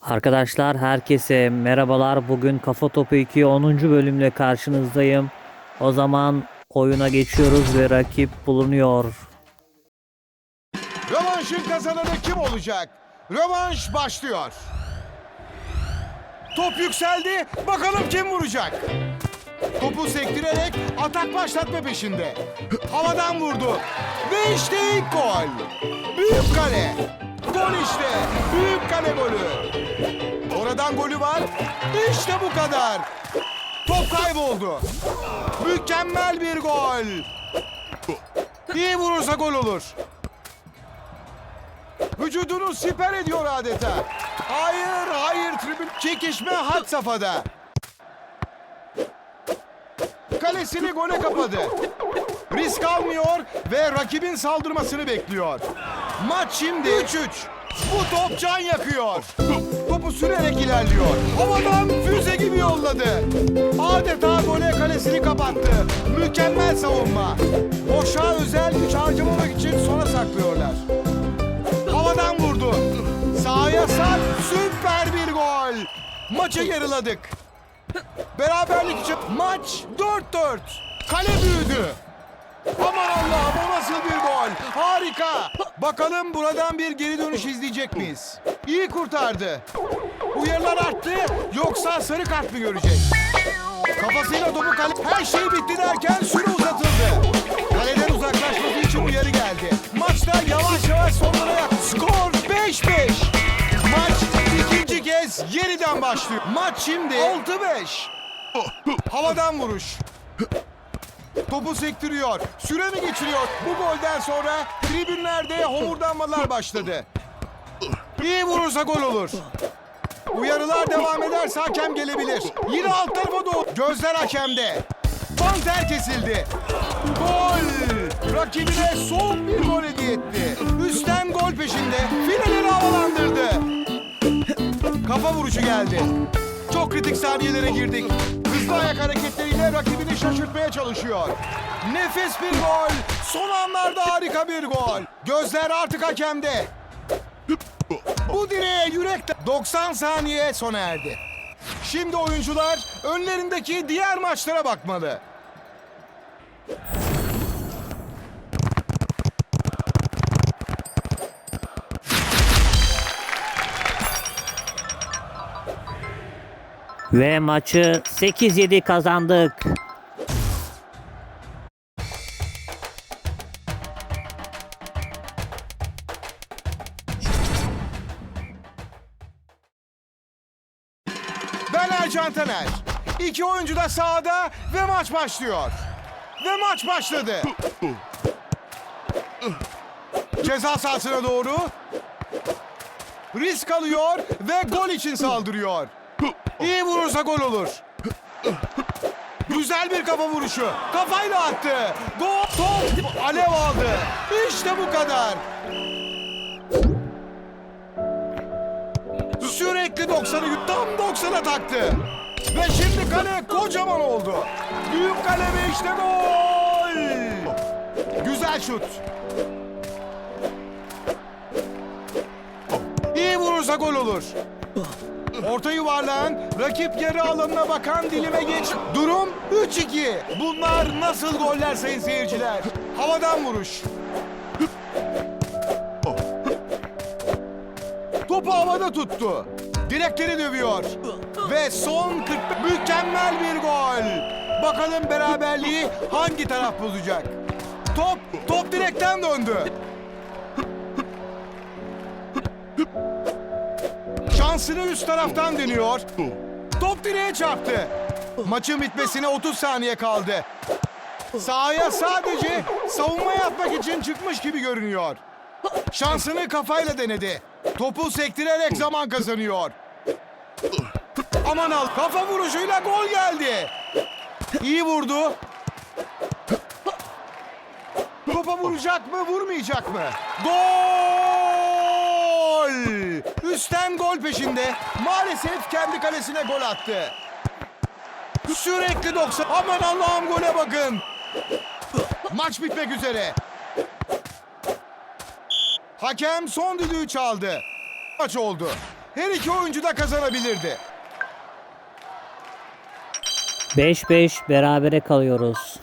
Arkadaşlar herkese merhabalar. Bugün Kafa Topu 2 10. bölümle karşınızdayım. O zaman oyuna geçiyoruz ve rakip bulunuyor. Rövanşın kazananı kim olacak? Rövanş başlıyor. Top yükseldi. Bakalım kim vuracak? Topu sektirerek atak başlatma peşinde. Havadan vurdu. Ve işte ilk gol. Büyük kale. Gol işte. Büyük kale golü. Oradan golü var. İşte bu kadar. Top kayboldu. Mükemmel bir gol. İyi vurursa gol olur. Vücudunu siper ediyor adeta. Hayır, hayır tribün çekişme had safhada. Kalesini gole kapadı. Risk almıyor ve rakibin saldırmasını bekliyor. Maç şimdi 3-3. Bu top can yakıyor. Topu sürerek ilerliyor. Havadan füze gibi yolladı. Adeta gole kalesini kapattı. Mükemmel savunma. Boşa özel güç harcamamak için sona saklıyorlar. Havadan vurdu. Sahaya sar. Süper bir gol. Maçı yarıladık. Beraberlik için maç 4-4. Kale büyüdü. Aman Allah'ım o nasıl bir gol. Harika. Bakalım buradan bir geri dönüş izleyecek miyiz? İyi kurtardı. Uyarılar arttı yoksa sarı kart mı görecek? Kafasıyla topu kale... Her şey bitti derken süre uzatıldı. Kaleden uzaklaşması için uyarı geldi. Maçta yavaş yavaş sonlara yak. Skor 5-5. Maç ikinci kez yeniden başlıyor. Maç şimdi 6-5. Havadan vuruş. Topu sektiriyor. Süre mi geçiriyor? Bu golden sonra tribünlerde homurdanmalar başladı. İyi vurursa gol olur. Uyarılar devam ederse hakem gelebilir. Yine alt tarafa doğru. Gözler hakemde. Panter kesildi. Gol! Rakibine soğuk bir gol hediye etti. Üstten gol peşinde. Finalini havalandırdı. Kafa vuruşu geldi. Çok kritik saniyelere girdik. Hızlı ayak hareketleriyle rakibini şaşırtmaya çalışıyor. Nefis bir gol. Son anlarda harika bir gol. Gözler artık hakemde. Bu direğe yürekle 90 saniye sona erdi. Şimdi oyuncular önlerindeki diğer maçlara bakmalı. Ve maçı 8-7 kazandık. Ben Ercan Taner. İki oyuncu da sahada ve maç başlıyor. Ve maç başladı. Ceza sahasına doğru. Risk alıyor ve gol için saldırıyor. İyi vurursa gol olur. Güzel bir kafa vuruşu. Kafayla attı. Gol. Top alev aldı. İşte bu kadar. Sürekli 90'ı tam 90'a taktı. Ve şimdi kale kocaman oldu. Büyük kale ve işte gol. Güzel şut. İyi vurursa gol olur. Orta yuvarlan, rakip yarı alanına bakan dilime geç. Durum 3-2. Bunlar nasıl goller sayın seyirciler? Havadan vuruş. Topu havada tuttu. Direkleri dövüyor. Ve son 40 mükemmel bir gol. Bakalım beraberliği hangi taraf bozacak? Top, top direkten döndü. Şansını üst taraftan deniyor. Top direğe çarptı. Maçın bitmesine 30 saniye kaldı. Sahaya sadece savunma yapmak için çıkmış gibi görünüyor. Şansını kafayla denedi. Topu sektirerek zaman kazanıyor. Aman al kafa vuruşuyla gol geldi. İyi vurdu. Topa vuracak mı vurmayacak mı? Gol! Peşinde. Maalesef kendi kalesine gol attı. Sürekli 90. Aman Allah'ım gole bakın. Maç bitmek üzere. Hakem son düdüğü çaldı. Maç oldu. Her iki oyuncu da kazanabilirdi. 5-5 berabere kalıyoruz.